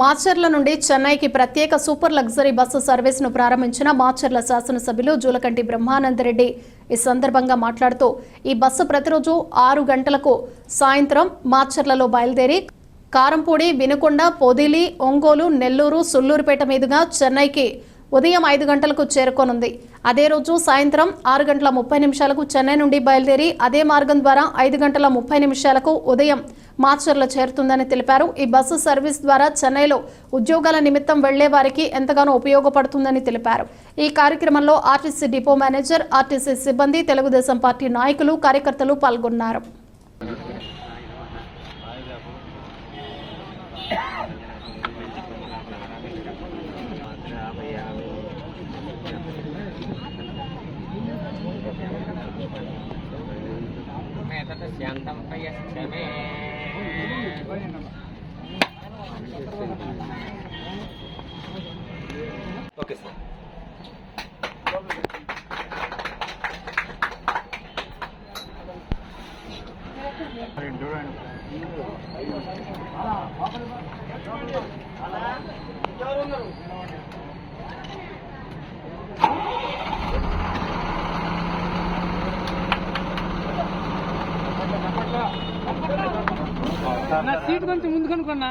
మాచర్ల నుండి చెన్నైకి ప్రత్యేక సూపర్ లగ్జరీ బస్సు సర్వీస్ను ప్రారంభించిన మాచర్ల శాసనసభ్యులు జూలకంటి బ్రహ్మానందరెడ్డి. ఈ సందర్భంగా మాట్లాడుతూ ఈ బస్సు ప్రతిరోజు ఆరు గంటలకు సాయంత్రం మాచర్లలో బయలుదేరి కారంపూడి వినుకొండ పొదిలి ఒంగోలు నెల్లూరు సుల్లూరుపేట మీదుగా చెన్నైకి ఉదయం ఐదు గంటలకు చేరుకోనుంది. అదే రోజు సాయంత్రం ఆరు గంటల ముప్పై నిమిషాలకు చెన్నై నుండి బయలుదేరి అదే మార్గం ద్వారా ఐదు గంటల ముప్పై నిమిషాలకు ఉదయం మార్చర్ల చేరుతుందని తెలిపారు. ఈ బస్సు సర్వీస్ ద్వారా చెన్నైలో ఉద్యోగాల నిమిత్తం వెళ్ళే వారికి ఎంతగానో ఉపయోగపడుతుందని తెలిపారు. ఈ కార్యక్రమంలో ఆర్టీసీ డిపో మేనేజర్ ఆర్టీసీ సిబ్బంది తెలుగుదేశం పార్టీ నాయకులు కార్యకర్తలు పాల్గొన్నారు. శాంతం నా సీట్ కొంచెం ముందు కనుక్కున్నా.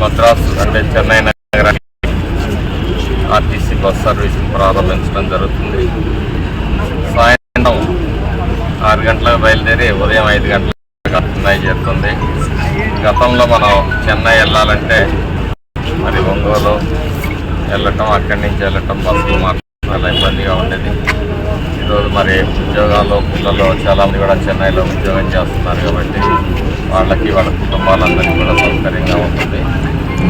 మద్రాసు అంటే చెన్నై నగరానికి ఆర్టీసీ బస్ సర్వీస్ను ప్రారంభించడం జరుగుతుంది. సాయంత్రం ఆరు గంటలకు బయలుదేరి ఉదయం ఐదు గంటలకు చెన్నై చేరుతుంది. గతంలో మనం చెన్నై వెళ్ళాలంటే మరి ఒంగోలు వెళ్ళటం అక్కడి నుంచి వెళ్ళటం బస్సులు మాత్రం చాలా ఇబ్బందిగా ఉండేది. ఈరోజు మరి ఉద్యోగాలు పిల్లలు చాలా మంది కూడా చెన్నైలో ఉద్యోగం చేస్తున్నారు కాబట్టి వాళ్ళకి వాళ్ళ కుటుంబాలందరికీ కూడా సౌకర్యంగా ఉంటుంది.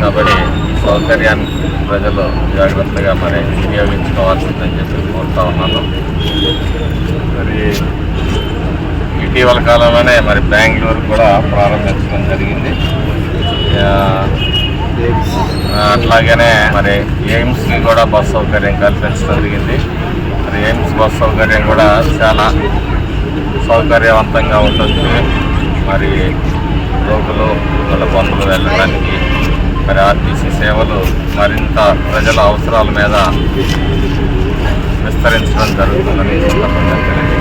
కాబట్టి ఈ సౌకర్యాన్ని ప్రజలు జాగ్రత్తగా మరి వినియోగించుకోవాల్సిందని చెప్పి కోరుతా ఉన్నాను. మరి ఇటీవల కాలంలోనే మరి బెంగళూరు కూడా ప్రారంభించడం జరిగింది. అట్లాగనే మరి ఎయిమ్స్కి కూడా బస్ సౌకర్యం కల్పించడం జరిగింది. మరి ఎయిమ్స్ బస్ సౌకర్యం కూడా చాలా సౌకర్యవంతంగా ఉంటుంది. మరి రోగులు వాళ్ళ బంధువులు వెళ్ళడానికి మరి ఆర్టీసీ సేవలు మరింత ప్రజల అవసరాల మీద విస్తరించడం జరుగుతుందని ఈ